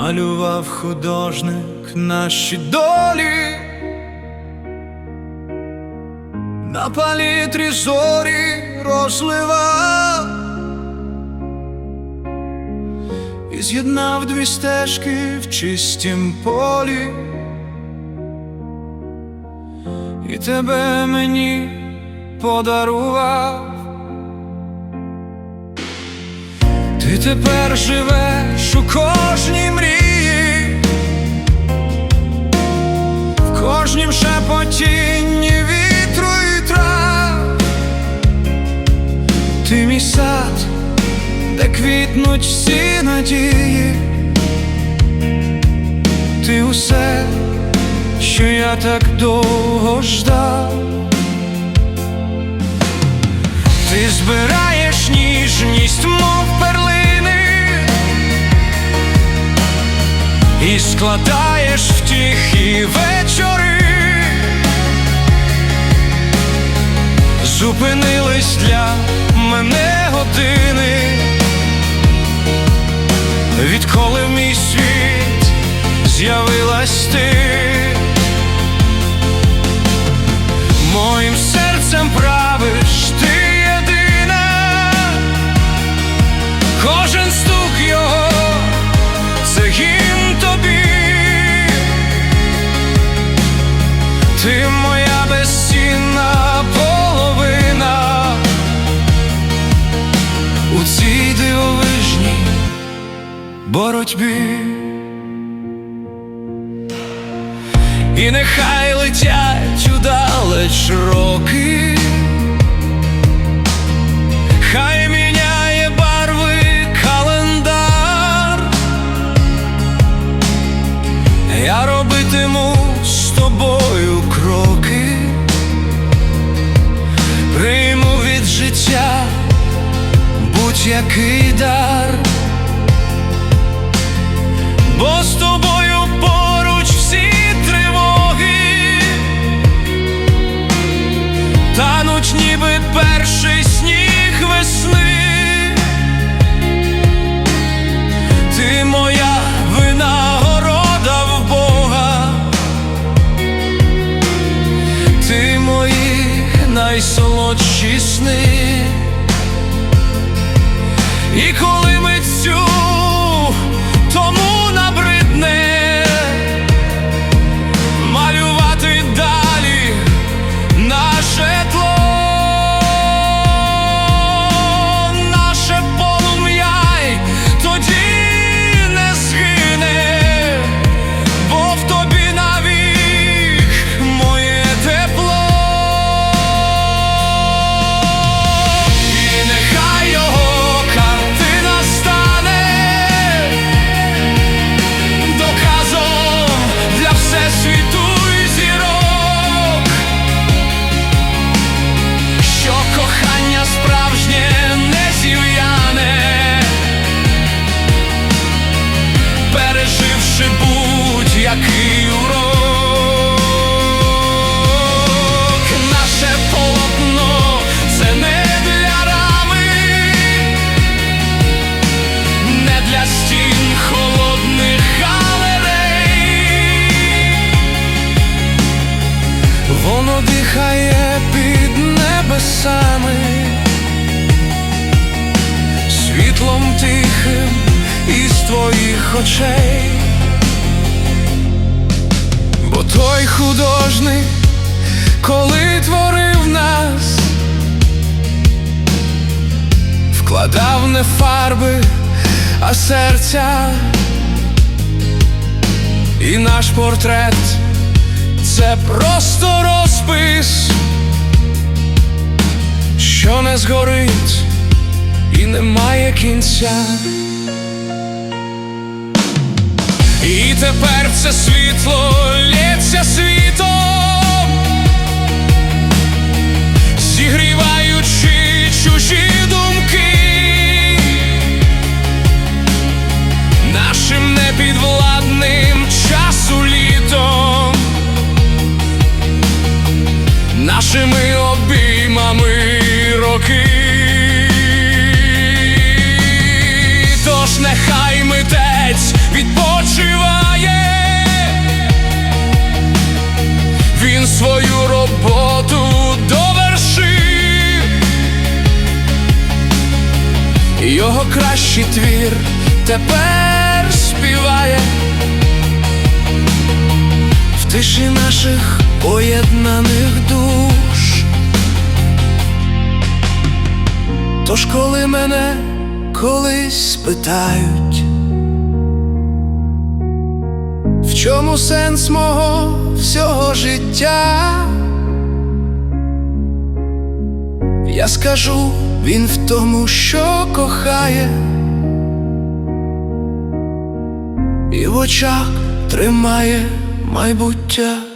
малював художник наші долі, на палітрі зорі розливав. І з'єднав дві стежки в чистім полі, і тебе мені подарував. Ти тепер живеш у кожній мрії, в кожнім шепотінні вітру і трав. Ти мій сад, де квітнуть всі надії, ти усе, що я так довго ждав. Ти збираєш ніжність, мов і в тихі вечори, зупинились для мене години, відколи в мій світ з'явилась ти. Боротьбі. І нехай летять удалеч роки, хай міняє барви календар, я робитиму з тобою кроки, прийму від життя будь-який воно дихає під небесами, світлом тихим із твоїх очей, бо той художник, коли творив нас вкладав не фарби, а серця. І наш портрет це просто розпис, що не згорить і немає кінця. І тепер це світло лється нашими обіймами роки. Тож нехай митець відпочиває він свою роботу довершив, його кращий твір тепер співає в тиші наших поєднаних душ. Тож, коли мене колись спитають, в чому сенс мого всього життя, я скажу, він в тому, що кохає, і в очах тримає майбуття.